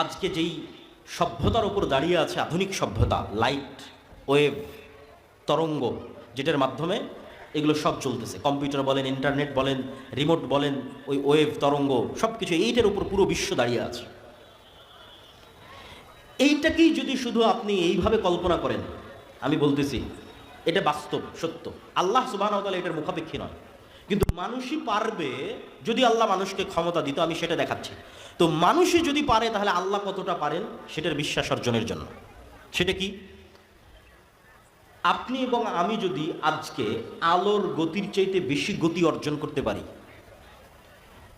আজকে যেই সভ্যতার উপর দাঁড়িয়ে আছে আধুনিক সভ্যতা লাইট ওয়েভ তরঙ্গ, যেটার মাধ্যমে এগুলো সব চলতেছে। কম্পিউটার বলেন ইন্টারনেট বলেন রিমোট বলেন, ওই ওয়েভ তরঙ্গ সব কিছু এইটার উপর পুরো বিশ্ব দাঁড়িয়ে আছে। এইটাকেই যদি শুধু আপনি এইভাবে কল্পনা করেন, আমি বলতেছি, এটা বাস্তব, সত্য। আল্লাহ সুবাহ এটার মুখাপেক্ষী নয়। কিন্তু মানুষই পারবে, যদি আল্লাহ মানুষকে ক্ষমতা দিত, আমি সেটা দেখাচ্ছি। তো মানুষই যদি পারে, তাহলে আল্লাহ কতটা পারেন? সেটার বিশ্বাস অর্জনের জন্য। সেটা কি? আপনি এবং আমি যদি আজকে আলোর গতির চাইতে বেশি গতি অর্জন করতে পারি,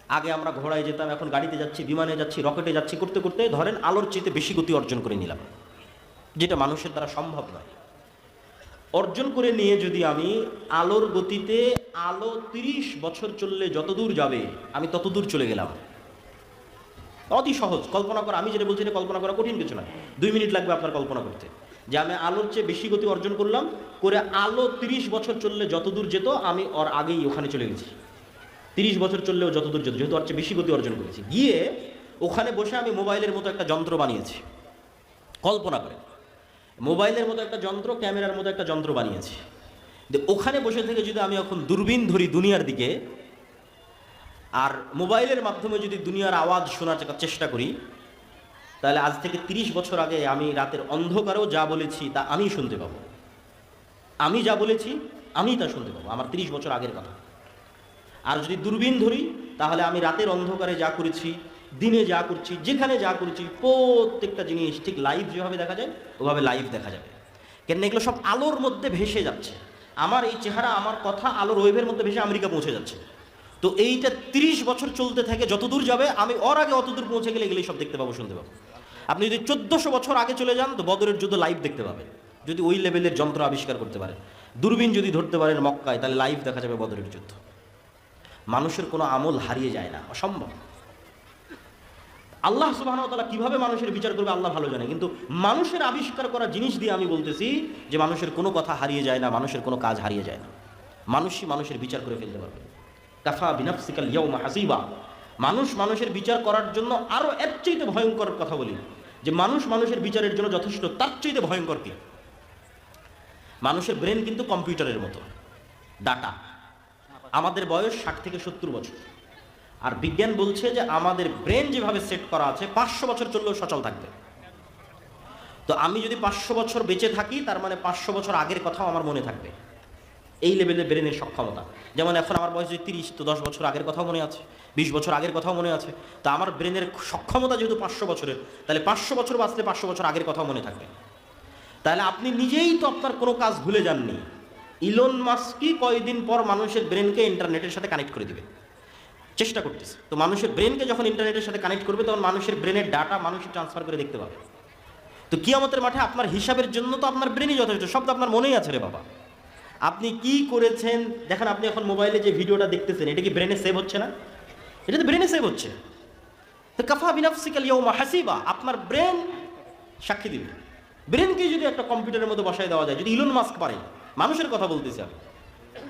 আগে আমরা ঘোড়ায় যেতাম, এখন গাড়িতে যাচ্ছি, বিমানে যাচ্ছি, রকেটে যাচ্ছি, করতে করতে ধরেন আলোর চাইতে বেশি গতি অর্জন করে নিলাম। যেটা মানুষের দ্বারা সম্ভব নয়। অর্জন করে নিয়ে যদি আমি আলোর গতিতে আলো তিরিশ বছর চললে যতদূর যাবে, আমি ততদূর চলে গেলাম। অতি সহজ। কল্পনা করা, আমি যেটা বলছি এটা কল্পনা করা কঠিন কিছু না দুই মিনিট লাগবে আপনার কল্পনা করতে। যে আমি আলোর চেয়ে বেশি গতি অর্জন করলাম, করে আলো তিরিশ বছর চললে যত দূর যেত, আমি ওর আগেই ওখানে চলে গেছি। তিরিশ বছর চললেও যত দূর যেত, যেহেতু ওর চেয়ে বেশি গতি অর্জন করেছি। গিয়ে ওখানে বসে আমি মোবাইলের মতো একটা যন্ত্র বানিয়েছি। কল্পনা করে। মোবাইলের মতো একটা যন্ত্র, ক্যামেরার মতো একটা যন্ত্র বানিয়েছি। ওখানে বসে থেকে যদি আমি এখন দূরবীন ধরি দুনিয়ার দিকে আর মোবাইলের মাধ্যমে যদি দুনিয়ার আওয়াজ শোনার চেষ্টা করি, তাহলে আজ থেকে তিরিশ বছর আগে আমি রাতের অন্ধকারেও যা বলেছি তা আমি শুনতে পাবো। আমি যা বলেছি, আমি তা শুনতে পাবো। আমার তিরিশ বছর আগের কথা। আর যদি দূরবীন ধরি, তাহলে আমি রাতের অন্ধকারে যা করেছি, দিনে যা করছি, যেখানে যা করছি, প্রত্যেকটা জিনিস ঠিক লাইভ যেভাবে দেখা যায়, ওভাবে লাইভ দেখা যাবে। কেন এগুলো সব আলোর মধ্যে ভেসে যাচ্ছে। আমার এই চেহারা, আমার কথা আলোর ওয়েভের মধ্যে ভেসে আমেরিকা পৌঁছে যাচ্ছে। তো এইটা তিরিশ বছর চলতে থাকে, যতদূর যাবে, আমি ওর আগে অতদূর পৌঁছে গেলে এগুলি সব দেখতে পাবো, শুনতে পাবো। আপনি যদি চোদ্দশো বছর আগে চলে যান, তো বদরের যুদ্ধ লাইভ দেখতে পাবেন যদি ওই লেভেলের যন্ত্র আবিষ্কার করতে পারেন দূরবীন যদি ধরতে পারেন মক্কায়, তাহলে লাইভ দেখা যাবে বদরের যুদ্ধ। মানুষের কোনো আমল হারিয়ে যায় না, অসম্ভব। আল্লাহ সুবাহ তালা কীভাবে মানুষের বিচার করবে, আল্লাহ ভালো জানে। কিন্তু মানুষের আবিষ্কার করা জিনিস দিয়ে আমি বলতেছি যে, মানুষের কোনো কথা হারিয়ে যায় না, মানুষের কোনো কাজ হারিয়ে যায় না। মানুষই মানুষের বিচার করে ফেলতে পারবে। কাফা বিনাফসিকাল ইয়ৌমা হাসিবা। মানুষ মানুষের বিচার করার জন্য আরও এর চাইতে ভয়ঙ্কর কথা বলি। যে মানুষ মানুষের বিচারের জন্য যথেষ্ট, তার চাইতে ভয়ঙ্কর কি? মানুষের ব্রেন কিন্তু কম্পিউটারের মতো। ডাটা আমাদের বয়স ষাট থেকে সত্তর বছর। আর বিজ্ঞান বলছে যে আমাদের ব্রেন যেভাবে সেট করা আছে, পাঁচশো বছর চললেও সচল থাকবে। তো আমি যদি পাঁচশো বছর বেঁচে থাকি, তার মানে পাঁচশো বছর আগের কথাও আমার মনে থাকবে। এই লেভেলের ব্রেনের সক্ষমতা যেমন এখন আমার বয়স যদি তিরিশ, তো দশ বছর আগের কথাও মনে আছে, বিশ বছর আগের কথাও মনে আছে। তো আমার ব্রেনের সক্ষমতা যেহেতু পাঁচশো বছরের, তাহলে পাঁচশো বছর বাঁচলে পাঁচশো বছর আগের কথাও মনে থাকবে। তাহলে আপনি নিজেই তো আপনার কোনো কাজ ভুলে যাননি। ইলন মাস্কই কয়েকদিন পর মানুষের ব্রেনকে ইন্টারনেটের সাথে কানেক্ট করে দিবে। চেষ্টা করতেছে। তো মানুষের ব্রেনকে যখন ইন্টারনেটের সাথে কানেক্ট করবে, তখন মানুষের ব্রেনের ডাটা মানুষের ট্রান্সফার করে দেখতে পাবে। তো কিয়ামতের মাঠে আপনার হিসাবের জন্য তো আপনার ব্রেনই যথেষ্ট, সব তো আপনার মনেই আছে রে বাবা। আপনি কি করেছেন? দেখেন, আপনি এখন মোবাইলে যে ভিডিওটা দেখতেছেন, এটা কি ব্রেনে সেভ হচ্ছে না? এটা তো ব্রেনে সেভ হচ্ছে। তো কাফা বিনাফসিকাল হাসিবা, আপনার ব্রেন সাক্ষী দিবে। ব্রেনকে যদি একটা কম্পিউটারের মধ্যে বসায় দেওয়া যায়, যদি ইলন মাস্ক পারে, মানুষের কথা বলতেছি আমি।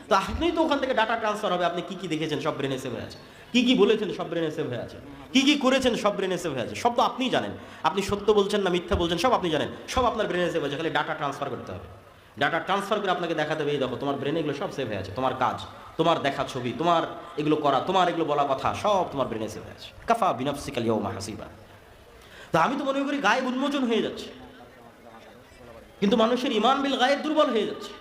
তো আপনি তো ওখান থেকে ডাটা ট্রান্সফার হবে, আপনি কি কি দেখেছেন, সব ব্রেনে সেভ হয়ে আছে। কি কি বলেছেন, সব ব্রেনে সেভ হয়ে আছে। কি কি করেছেন, সব ব্রেনে সেভ হয়ে আছে। সব তো আপনিই জানেন। আপনি সত্য বলছেন না মিথ্যা বলছেন, সব আপনি জানেন। সব আপনার ব্রেনে সেভ হয়েছে খালি ডাটা ট্রান্সফার করতে হবে। ডাটা ট্রান্সফার করে আপনাকে দেখাতে হবে, এই দেখো, তোমার ব্রেনে এগুলো সব সেভ হয়ে আছে। তোমার কাজ, তোমার দেখা ছবি, তোমার এগুলো করা, তোমার এগুলো বলা কথা, সব তোমার ব্রেনে সেভ হয়ে আছে। কাফা বিনফসিকাল ইয়ৌমা হাসিবা। তো আমি তো মনে করি গায়ে উন্মোচন হয়ে যাচ্ছে। কিন্তু মানুষের ইমান বিল গায়ে দুর্বল হয়ে যাচ্ছে।